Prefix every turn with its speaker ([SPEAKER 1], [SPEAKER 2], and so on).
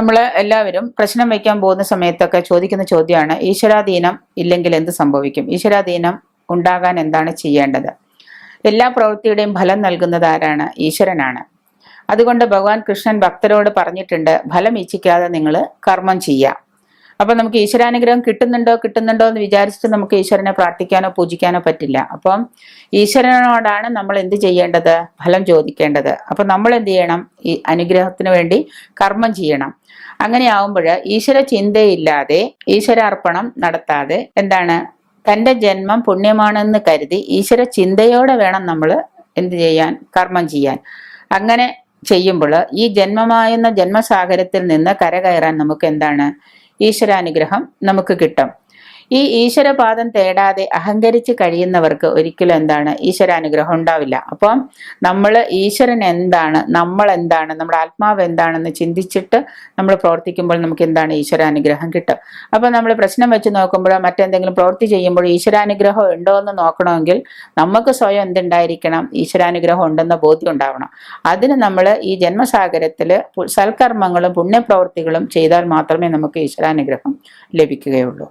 [SPEAKER 1] നമ്മൾ എല്ലാവരും പ്രശ്നം വയ്ക്കാൻ പോകുന്ന സമയത്തൊക്കെ ചോദിക്കുന്ന ചോദ്യമാണ് ഈശ്വരാധീനം ഇല്ലെങ്കിൽ എന്ത് സംഭവിക്കും? ഈശ്വരാധീനം ഉണ്ടാകാൻ എന്താണ് ചെയ്യേണ്ടത്? എല്ലാ പ്രവൃത്തിയുടെയും ഫലം നൽകുന്നത് ആരാണ്? ഈശ്വരനാണ്. അതുകൊണ്ട് ഭഗവാൻ കൃഷ്ണൻ ഭക്തരോട് പറഞ്ഞിട്ടുണ്ട് ഫലം ഇച്ഛിക്കാതെ നിങ്ങൾ കർമ്മം ചെയ്യുക. അപ്പൊ നമുക്ക് ഈശ്വരാനുഗ്രഹം കിട്ടുന്നുണ്ടോ കിട്ടുന്നുണ്ടോ എന്ന് വിചാരിച്ചിട്ട് നമുക്ക് ഈശ്വരനെ പ്രാർത്ഥിക്കാനോ പൂജിക്കാനോ പറ്റില്ല. അപ്പം ഈശ്വരനോടാണ് നമ്മൾ എന്ത് ചെയ്യേണ്ടത്? ഫലം ചോദിക്കേണ്ടത്. അപ്പൊ നമ്മൾ എന്ത് ചെയ്യണം? ഈ അനുഗ്രഹത്തിന് വേണ്ടി കർമ്മം ചെയ്യണം. അങ്ങനെ ആവുമ്പോൾ ഈശ്വര ചിന്തയില്ലാതെ ഈശ്വരാർപ്പണം നടത്താതെ എന്താണ്? തന്റെ ജന്മം പുണ്യമാണെന്ന് കരുതി ഈശ്വര ചിന്തയോടെ വേണം നമ്മൾ എന്ത് ചെയ്യാൻ? കർമ്മം ചെയ്യാൻ. അങ്ങനെ ചെയ്യുമ്പോൾ ഈ ജന്മമായെന്ന ജന്മസാഗരത്തിൽ നിന്ന് കരകയറാൻ നമുക്ക് എന്താണ്? ഈശ്വരാനുഗ്രഹം നമുക്ക് കിട്ടും. ഈ ഈശ്വരപാദം തേടാതെ അഹങ്കരിച്ച് കഴിയുന്നവർക്ക് ഒരിക്കലും എന്താണ് ഈശ്വരാനുഗ്രഹം ഉണ്ടാവില്ല. അപ്പം നമ്മൾ ഈശ്വരൻ എന്താണ് നമ്മൾ എന്താണ് നമ്മുടെ ആത്മാവ് എന്താണെന്ന് ചിന്തിച്ചിട്ട് നമ്മൾ പ്രവർത്തിക്കുമ്പോൾ നമുക്ക് എന്താണ് ഈശ്വരാനുഗ്രഹം കിട്ടും അപ്പം നമ്മൾ പ്രശ്നം വെച്ച് നോക്കുമ്പോഴോ മറ്റെന്തെങ്കിലും പ്രവൃത്തി ചെയ്യുമ്പോൾ ഈശ്വരാനുഗ്രഹം ഉണ്ടോ എന്ന് നോക്കണമെങ്കിൽ നമുക്ക് സ്വയം എന്തുണ്ടായിരിക്കണം? ഈശ്വരാനുഗ്രഹം ഉണ്ടെന്ന ബോധ്യം ഉണ്ടാവണം. അതിന് നമ്മൾ ഈ ജന്മസാഗരത്തിൽ സൽക്കർമ്മങ്ങളും പുണ്യപ്രവൃത്തികളും ചെയ്താൽ മാത്രമേ നമുക്ക് ഈശ്വരാനുഗ്രഹം ലഭിക്കുകയുള്ളൂ.